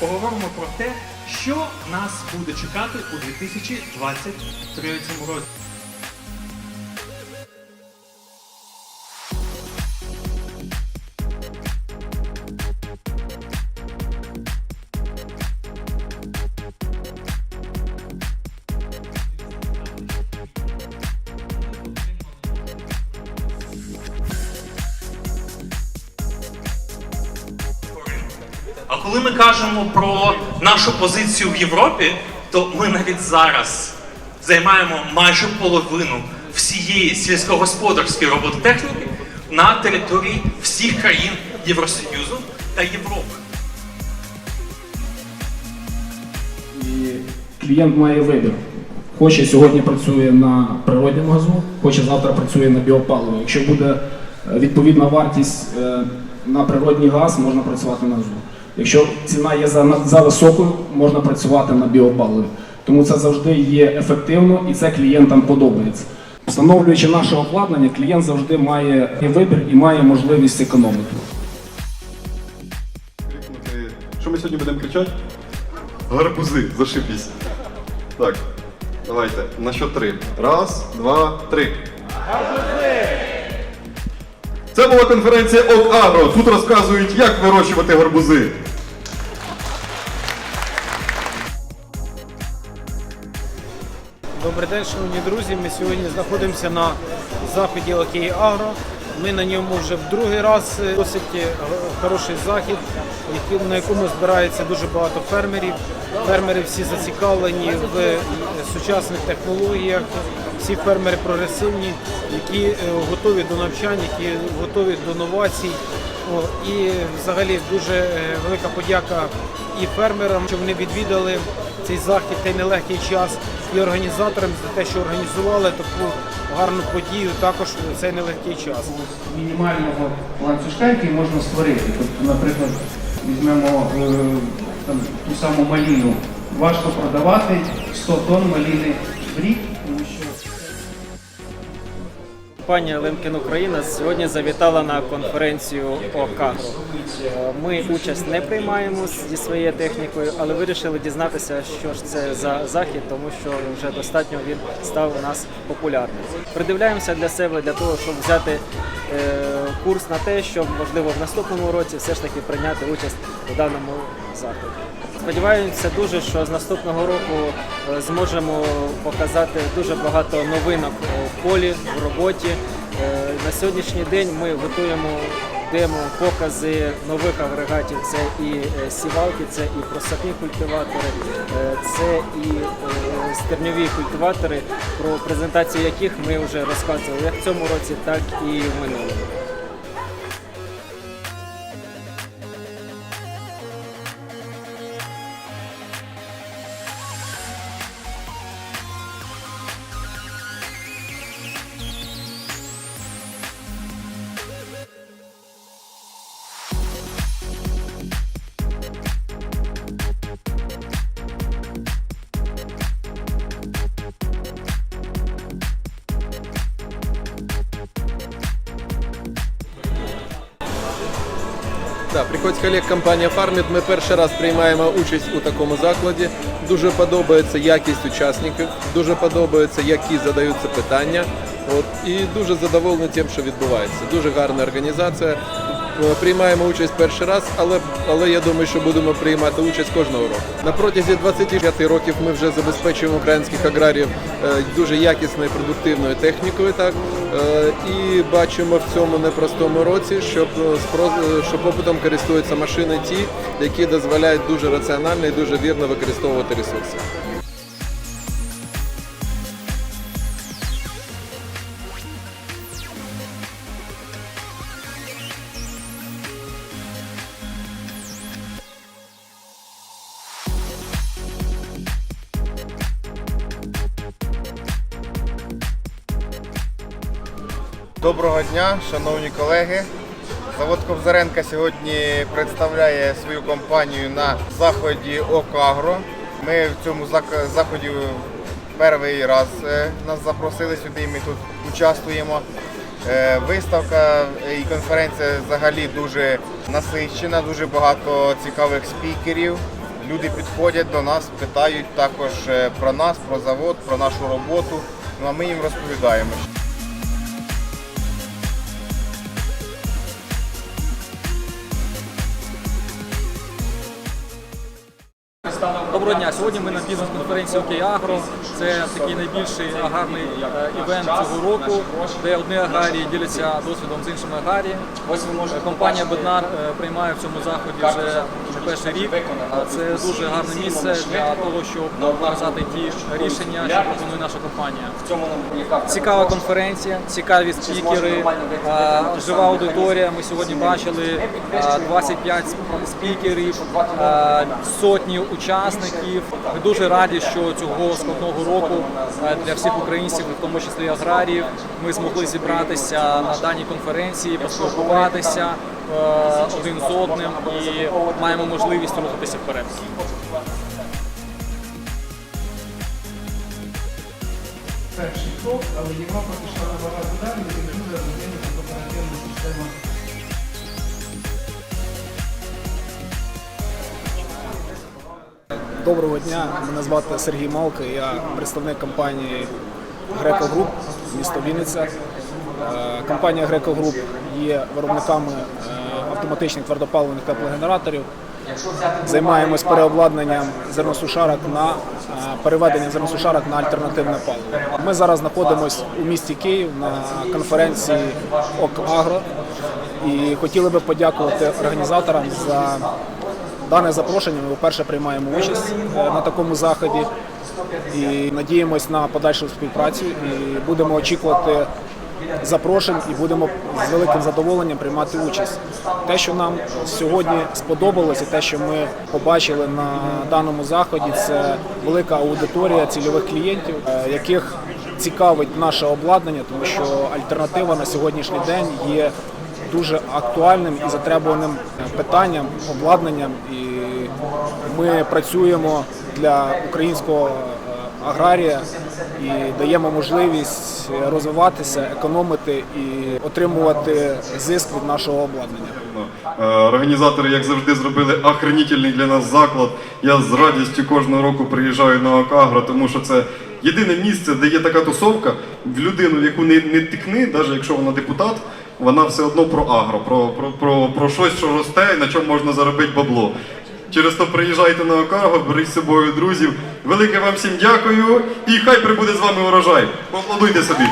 поговоримо про те, що нас буде чекати у 2023 році. Коли ми кажемо про нашу позицію в Європі, то ми навіть зараз займаємо майже половину всієї сільськогосподарської робототехніки на території всіх країн Євросоюзу та Європи. І клієнт має вибір. Хоче сьогодні працює на природньому газу, хоче завтра працює на біопаливо. Якщо буде е, відповідна вартість е, на природній газ, можна працювати на газу. Якщо ціна є за, високою, можна працювати на біопаливі. Тому це завжди є ефективно і це клієнтам подобається. Встановлюючи наше обладнання, клієнт завжди має і вибір і має можливість економити. Що ми сьогодні будемо кричати? Гарбузи, зашибісь. Так, давайте, на що три. Раз, два, три. Гарбузи! Це була конференція ОК-Агро. Тут розказують, як вирощувати гарбузи. Добрий день, шановні друзі. Ми сьогодні знаходимося на заході Окей Агро. Ми на ньому вже в другий раз Е, досить е, хороший захід, на якому збирається дуже багато фермерів. Фермери всі зацікавлені в е, сучасних технологіях, всі фермери прогресивні, які готові до навчань, які готові до новацій. І взагалі дуже велика подяка і фермерам, що вони відвідали цей захід цей нелегкий час, і організаторам за те, що організували таку гарну подію також в цей нелегкий час. мінімального ланцюжка, який можна створити. Тобто, наприклад, візьмемо е, там, ту саму маліну. Важко продавати 100 тонн маліни в рік, Компанія Лемкін Україна сьогодні завітала на конференцію ОКАГРО. Ми участь не приймаємо зі своєю технікою, але вирішили дізнатися, що ж це за захід, тому що вже достатньо він став у нас популярним. Придивляємося для себе для того, щоб взяти е, курс на те, щоб можливо в наступному році все ж таки прийняти участь у даному заході. Сподіваємося дуже, що з наступного року е, зможемо показати дуже багато новинок полі, в роботі. Е, На сьогоднішній день ми готуємо демо покази нових агрегатів. Це і е, сівалки, це і просапні культиватори, е, це і стерньові культиватори, про презентацію яких ми вже розказували як в цьому році, так і в минулому. Да, приходь колег компанія Фарміт. Ми перший раз приймаємо участь у такому закладі. Дуже подобається якість учасників, дуже подобається, які задаються питання. От і дуже задоволений тим, що відбувається. Дуже гарна організація. Е, Приймаємо участь перший раз, але, але я думаю, що будемо приймати участь кожного року. На протязі 25 років ми вже забезпечуємо українських аграріїв е, дуже якісною продуктивною технікою. Так Е, і бачимо в цьому непростому році, е, що попитом користуються машини ті, які дозволяють дуже раціонально і дуже вірно використовувати ресурси. Доброго дня, шановні колеги. Завод Ковзаренка сьогодні представляє свою компанію на заході ОКАГРО. Ми в цьому заході перший раз е, нас запросили сюди, ми тут участвуємо. Е, Виставка і конференція взагалі дуже насичена, дуже багато цікавих спікерів. Люди підходять до нас, питають також е, про нас, про завод, про нашу роботу. Ну а ми їм розповідаємо. Доброго дня. Сьогодні ми на бізнес-конференції «Окей Агро». Це такий найбільший агарний е, івент цього року, де одні аграрії діляться досвідом з іншими аграріями. Е, Компанія Беднар е, приймає в цьому заході вже не перший рік. Це дуже гарне місце для того, щоб показати ті рішення, що пропонує наша компанія. Цікава конференція, цікаві спікери, е, жива аудиторія. Ми сьогодні бачили е, 25 спікерів, сотні учасників. Ми дуже раді, що цього складного року е, для всіх українців, в тому числі аграріїв, ми змогли зібратися на даній конференції, поспілкуватися е, один з одним і маємо можливість рухатися вперед. перший крок, але Європа пішла набагато далі, Доброго дня, мене звати Сергій Малка, я представник компанії Греко Груп, місто Вінниця. Е, Компанія Греко Груп є виробниками е, автоматичних твердопаливних теплогенераторів. Займаємось переобладнанням зерносушарок на е, переведення зерносушарок на альтернативне паливо. Ми зараз знаходимося у місті Київ на конференції ОКАГРО і хотіли би подякувати організаторам за Дане запрошення ми вперше приймаємо участь е, на такому заході і надіємось на подальшу співпрацю і будемо очікувати запрошень і будемо з великим задоволенням приймати участь. Те, що нам сьогодні сподобалось, і те, що ми побачили на даному заході, це велика аудиторія цільових клієнтів, е, яких цікавить наше обладнання, тому що альтернатива на сьогоднішній день є дуже актуальним і затребуваним питанням, обладнанням. І ми працюємо для українського е, аграрія і даємо можливість розвиватися, економити і отримувати зиск від нашого обладнання. Е, Організатори, як завжди, зробили охренітельний для нас заклад. Я з радістю кожного року приїжджаю на Окагро, тому що це єдине місце, де є така тусовка в людину, в яку не, не тикни, навіть якщо вона депутат, вона все одно про агро, про, про, про, про щось, що росте і на чому можна заробити бабло. Через то приїжджайте на Окарго, беріть з собою друзів. Велике вам всім дякую і хай прибуде з вами урожай. Поаплодуйте собі.